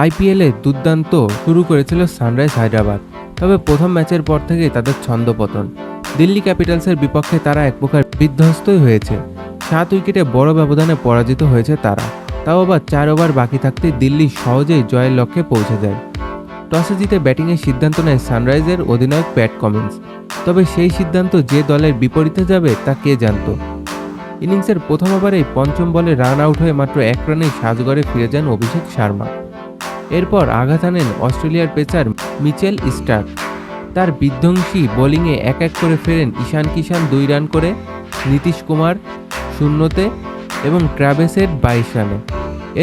আইপিএলে দুর্দান্ত শুরু করেছিল সানরাইজ হায়দ্রাবাদ, তবে প্রথম ম্যাচের পর থেকেই তাদের ছন্দপতন দিল্লি ক্যাপিটালসের বিপক্ষে তারা এক প্রকার বিধ্বস্তই হয়েছে। সাত উইকেটে বড় ব্যবধানে পরাজিত হয়েছে তারা, তাও আবার চার ওভার বাকি থাকতে দিল্লি সহজেই জয়ের লক্ষ্যে পৌঁছে যায়। টসে জিতে ব্যাটিংয়ের সিদ্ধান্ত নেয় সানরাইজের অধিনায়ক প্যাট কমিন্স, তবে সেই সিদ্ধান্ত যে দলের বিপরীতে যাবে তা কে জানতো? ইনিংসের প্রথম ওভারেই পঞ্চম বলে রান আউট হয়ে মাত্র এক রানেই সাজগড়ে ফিরে যান অভিষেক শর্মা। এরপর আঘাত আনেন অস্ট্রেলিয়ার পেচার মিচেল স্টার্ক তার বিধ্বংসী বোলিংয়ে এক এক করে ফেরেন ঈশান কিষান দুই রান করে, নীতিশ কুমার শূন্যতে এবং ট্রাভেসের বাইশ রানে।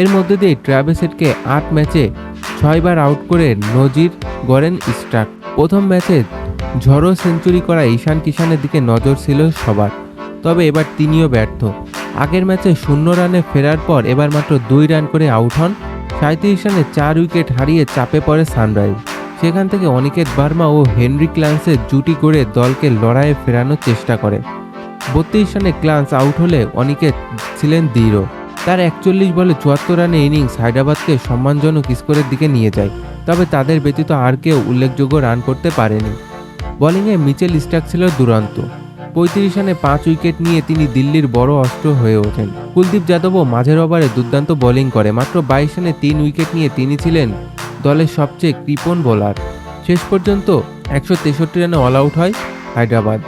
এর মধ্যে দিয়ে ট্রাভেসেটকে আট ম্যাচে ছয়বার আউট করে নজির গড়েন স্টার্ক প্রথম ম্যাচে ঝড়ো সেঞ্চুরি করা ঈশান কিষানের দিকে নজর ছিল সবার, তবে এবার তিনিও ব্যর্থ। আগের ম্যাচে শূন্য রানে ফেরার পর এবার মাত্র দুই রান করে আউট হন সাঁত্রিশ রানে চার উইকেট হারিয়ে চাপে পড়ে সানরাইজ। সেখান থেকে অনিকেত বার্মা ও হেনরি ক্লান্সের জুটি করে দলকে লড়াইয়ে ফেরানোর চেষ্টা করে। বত্রিশ রানে ক্লান্স আউট হলে অনিকেত ছিলেন দৃঢ়। তার একচল্লিশ বলে চুয়াত্তর রানে ইনিংস হায়দ্রাবাদকে সম্মানজনক স্কোরের দিকে নিয়ে যায়। তবে তাদের ব্যতীত আর কেউ উল্লেখযোগ্য রান করতে পারেনি। বোলিংয়ে মিচেল স্টাক ছিল দুরন্ত। পঁয়ত্রিশ রানে পাঁচ উইকেট নিয়ে তিনি দিল্লির বড় অস্ত্র হয়ে ওঠেন। কুলদীপ যাদবও মাঝের ওভারে দুর্দান্ত বোলিং করে, মাত্র বাইশ রানে তিন উইকেট নিয়ে তিনি ছিলেন দলের সবচেয়ে কৃপণ বোলার। শেষ পর্যন্ত একশো তেষট্টি রানে অল আউট হয় হায়দ্রাবাদ।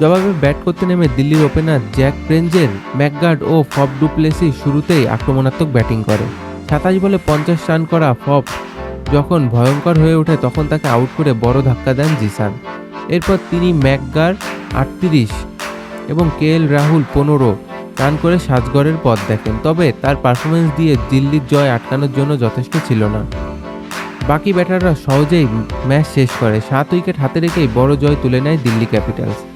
জবাবে ব্যাট করতে নেমে দিল্লির ওপেনার জ্যাক প্রেঞ্জের ম্যাকগার্ড ও ফব ডুপ্লেসি শুরুতেই আক্রমণাত্মক ব্যাটিং করে। সাতাশ বলে পঞ্চাশ রান করা ফব যখন ভয়ঙ্কর হয়ে ওঠে তখন তাকে আউট করে বড় ধাক্কা দেন জিসান। এরপর তিনি ম্যাকগার আটত্রিশ এবং কে এল রাহুল পনেরো রান করে সাজগড়ের পথ দেখেন। তবে তার পারফরমেন্স দিয়ে দিল্লির জয় আটকানোর জন্য যথেষ্ট ছিল না। বাকি ব্যাটাররা সহজেই ম্যাচ শেষ করে। সাত উইকেট হাতে রেখেই বড় জয় তুলে নেয় দিল্লি ক্যাপিটালস।